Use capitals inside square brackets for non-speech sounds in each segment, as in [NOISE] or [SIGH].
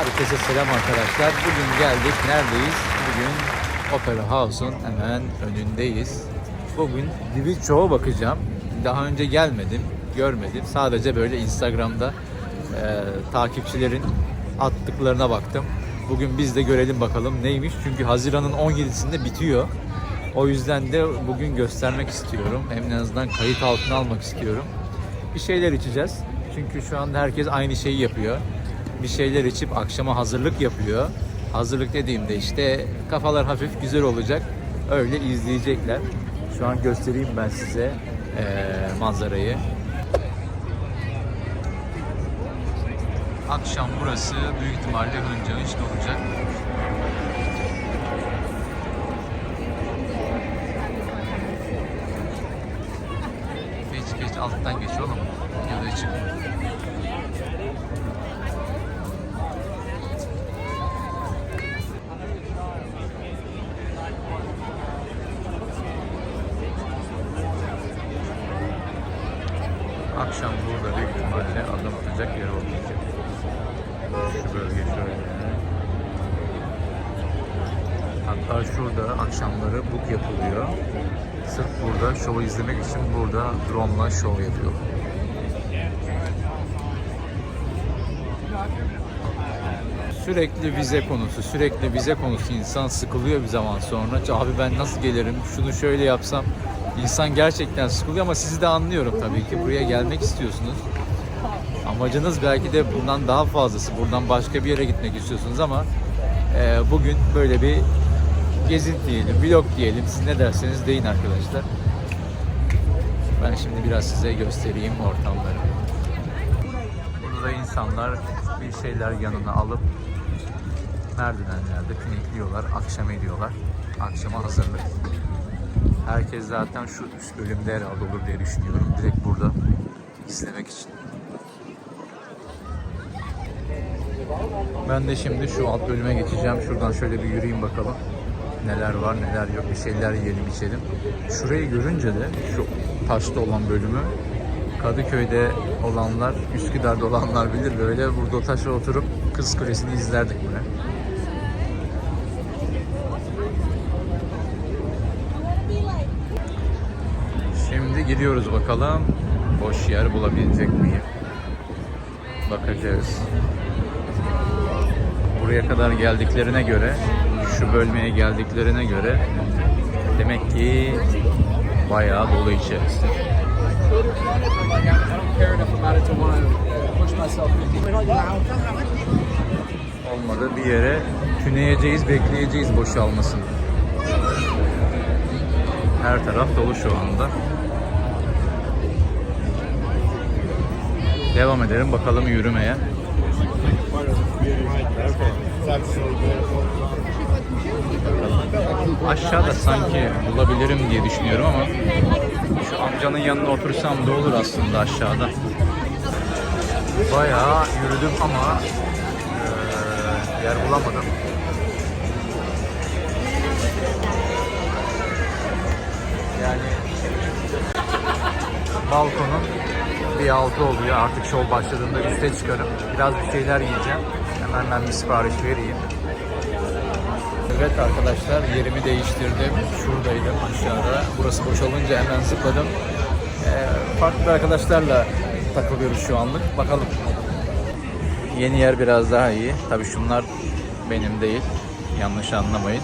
Herkese selam arkadaşlar. Bugün geldik. Neredeyiz? Bugün Opera House'un hemen önündeyiz. Bugün Divil Show'a bakacağım. Daha önce gelmedim, görmedim. Sadece böyle Instagram'da e, takipçilerin attıklarına baktım. Bugün biz de görelim bakalım neymiş. Çünkü Haziran'ın 17'sinde bitiyor. O yüzden de bugün göstermek istiyorum. Hem en azından kayıt altına almak istiyorum. Bir şeyler içeceğiz. Çünkü şu anda herkes aynı şeyi yapıyor. Bir şeyler içip akşama hazırlık yapıyor. Hazırlık dediğimde işte kafalar hafif güzel olacak. Öyle izleyecekler. Şu an göstereyim ben size eee, manzarayı. Akşam burası büyük ihtimalle hınca hınç olacak. Akşamları book yapılıyor. Sırf burada şovu izlemek için burada drone'la şov yapıyor. Sürekli vize konusu, sürekli vize konusu insan sıkılıyor bir zaman sonra. Abi ben nasıl gelirim, şunu şöyle yapsam. İnsan gerçekten sıkılıyor ama sizi de anlıyorum tabii ki. Buraya gelmek istiyorsunuz. Amacınız belki de bundan daha fazlası. Buradan başka bir yere gitmek istiyorsunuz ama e, bugün böyle bir gezinti diyelim, vlog diyelim. Siz ne derseniz deyin arkadaşlar. Ben şimdi biraz size göstereyim ortamları. Burada insanlar bir şeyler yanına alıp merdivenlerde pinekliyorlar, akşam ediyorlar. Akşama hazırlık. Herkes zaten şu üst bölümde herhalde olur diye düşünüyorum. Direkt burada izlemek için. Ben de şimdi şu alt bölüme geçeceğim. Şuradan şöyle bir yürüyeyim bakalım. Neler var neler yok bir şeyler yiyelim içelim. Şurayı görünce de şu taşta olan bölümü Kadıköy'de olanlar, Üsküdar'da olanlar bilir. Böyle burada o taşa oturup Kız Kulesi'ni izlerdik böyle. Şimdi gidiyoruz bakalım. Boş yer bulabilecek miyim? Bakacağız. Buraya kadar geldiklerine göre, şu bölmeye geldiklerine göre demek ki bayağı dolu içerisi. I don't care enough about it to want to push myself in. Olmadı bir yere tüneyeceğiz, bekleyeceğiz boşalmasını. Her taraf dolu şu anda. Devam edelim bakalım yürümeye. Aşağıda sanki bulabilirim diye düşünüyorum ama şu amcanın yanına otursam da olur aslında aşağıda. Bayağı yürüdüm ama eee, yer bulamadım. Yani balkonun bir altı oluyor. Artık şov başladığında üste çıkarım. Biraz bir şeyler yiyeceğim. Hemen ben bir sipariş vereyim. Evet arkadaşlar yerimi değiştirdim. Şuradaydım aşağıda. Burası boşalınca hemen zıpladım. Ee, farklı arkadaşlarla takılıyoruz şu anlık. Bakalım. Yeni yer biraz daha iyi. Tabii şunlar benim değil. Yanlış anlamayın.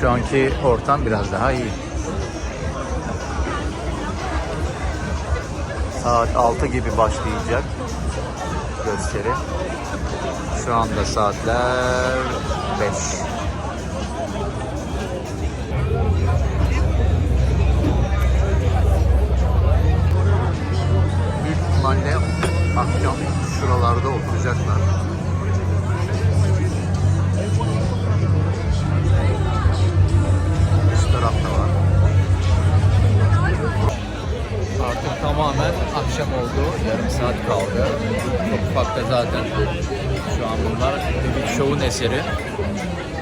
Şu anki ortam biraz daha iyi. Saat 6 gibi başlayacak gösteri. Şu anda saatler 5. Büyük ihtimalle akşam şuralarda oturacaklar. Üst tarafta Artık tamamen akşam oldu. Yarım saat kaldı. Çok ufakta zaten. Şu an bunlar bir şovun eseri.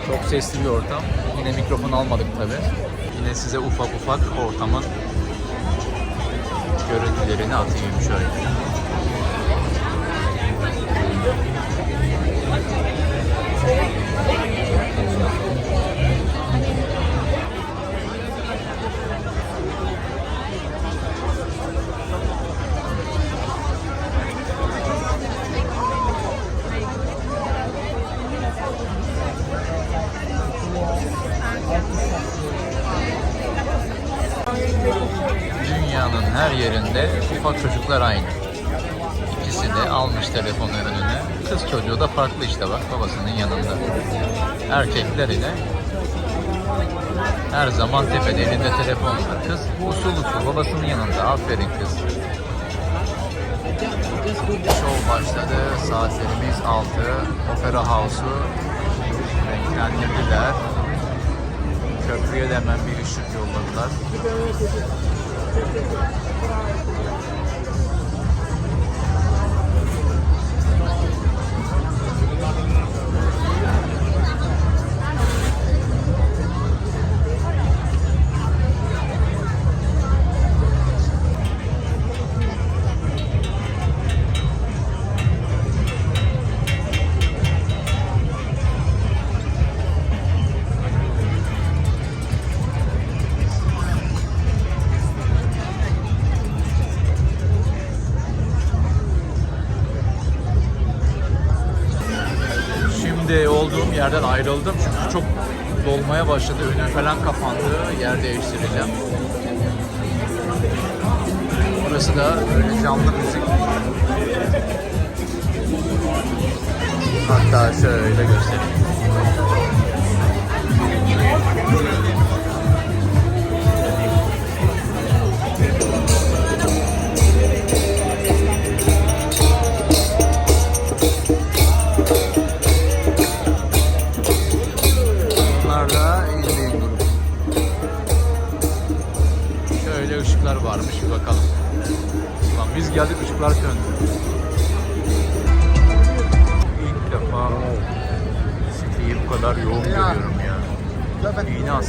Çok sesli bir ortam. Yine mikrofon almadık tabi. Yine size ufak ufak ortamın görüntülerini atayım şöyle. İşte bak babasının yanında. Erkekler ile her zaman tepede elinde telefon var. Kız usul usul babasının yanında. Aferin kız. Show başladı. Saatlerimiz 6. Opera House'u renklendirdiler. Köprüye de hemen bir ışık yolladılar. Yerden ayrıldım çünkü çok dolmaya başladı. Önüm falan kapandı. Yer değiştireceğim. Burası da böyle canlı müzik. Hatta şöyle göstereyim.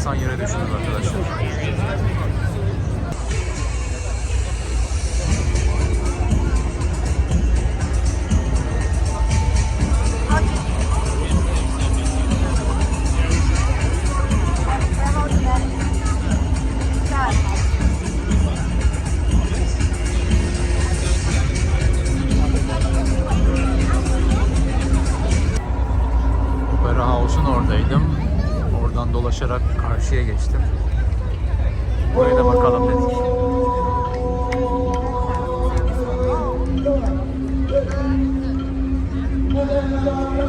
İğne atsan yere düştüm arkadaşlar. Thank you.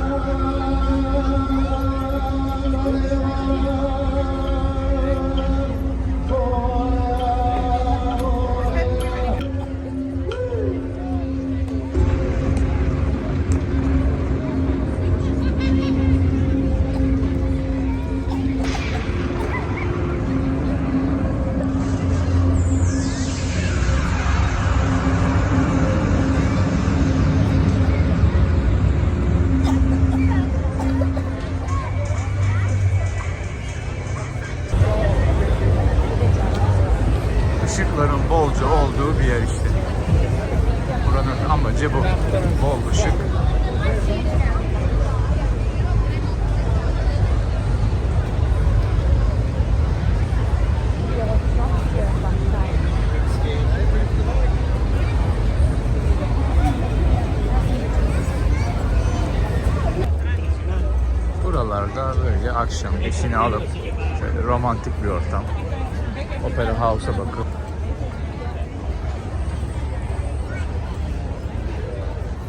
Akşam eşini alıp şöyle romantik bir ortam. Opera House'a bakıp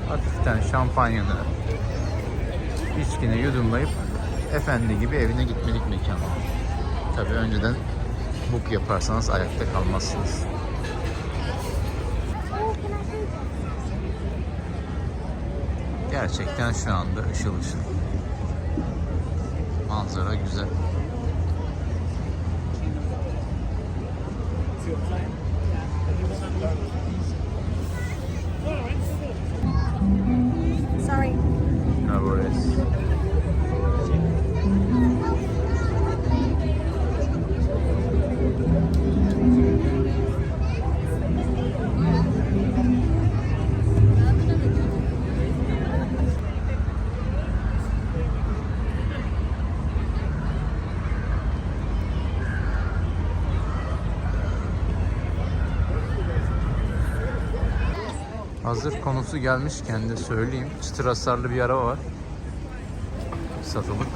hafiften şampanyanı içkini yudumlayıp efendi gibi evine gitmelik mekan. Tabi önceden book yaparsanız ayakta kalmazsınız. Gerçekten şu anda ışıl ışıl. Manzara güzel. Sorry. No worries. hazır konusu gelmişken de söyleyeyim. Çıtır hasarlı bir araba var. Satılık.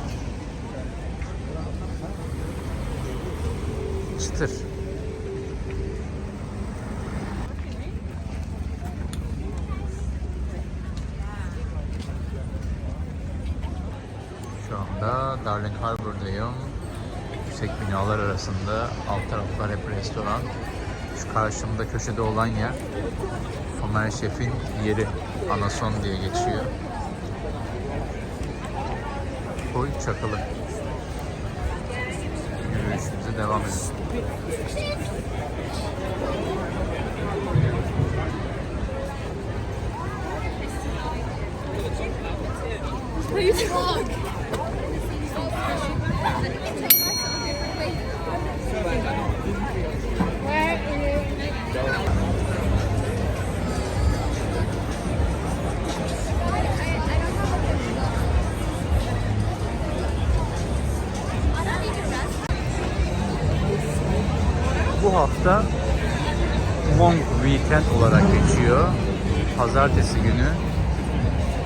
Çıtır. Şu anda Darling Harbor'dayım. Yüksek binalar arasında alt taraflar hep restoran. Şu karşımda köşede olan yer Somer Şef'in yeri. Anason diye geçiyor. Koy çakılı. Yürüyüşümüze devam edelim. Please vlog. Bu hafta Long Weekend olarak geçiyor. Pazartesi günü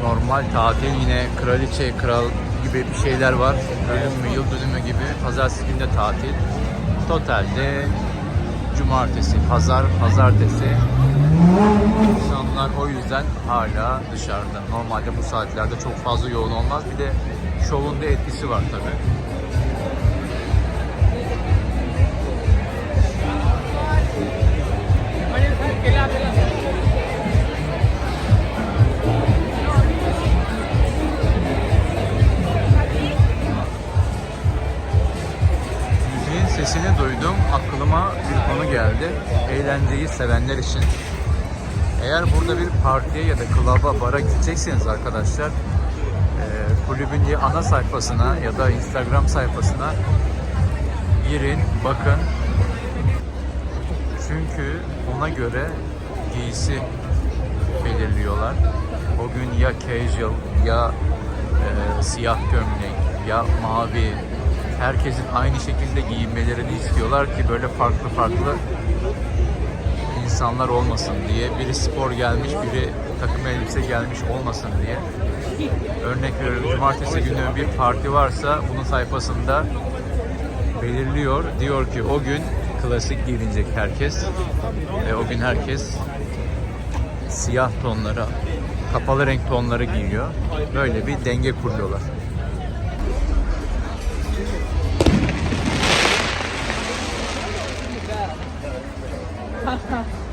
normal tatil yine kraliçe, kral gibi bir şeyler var. Ölüm mü, yıl dönümü gibi. Pazartesi günü de tatil. Totalde cumartesi, pazar, pazartesi. İnsanlar o yüzden hala dışarıda. Normalde bu saatlerde çok fazla yoğun olmaz. Bir de şovun da etkisi var tabii. Sesini duydum. Aklıma bir konu geldi. Eğlenceyi sevenler için. Eğer burada bir partiye ya da klaba, bara gidecekseniz arkadaşlar e, kulübün ana sayfasına ya da Instagram sayfasına girin, bakın. Çünkü ona göre giysi belirliyorlar. O gün ya casual ya e, siyah gömlek ya mavi herkesin aynı şekilde giyinmelerini istiyorlar ki böyle farklı farklı insanlar olmasın diye. Biri spor gelmiş, biri takım elbise gelmiş olmasın diye. Örnek veriyorum cumartesi günü bir parti varsa bunun sayfasında belirliyor. Diyor ki o gün klasik giyinecek herkes. Ve o gün herkes siyah tonları, kapalı renk tonları giyiyor. Böyle bir denge kuruyorlar. And [LAUGHS]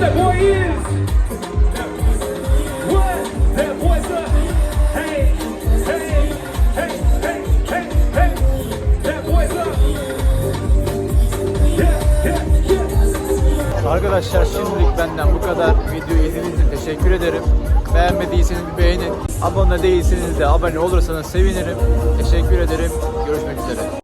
that boy is. Arkadaşlar şimdilik benden bu kadar. Videoyu izlediğiniz için teşekkür ederim. Beğenmediyseniz bir beğenin. Abone değilseniz de abone olursanız sevinirim. Teşekkür ederim. Görüşmek üzere.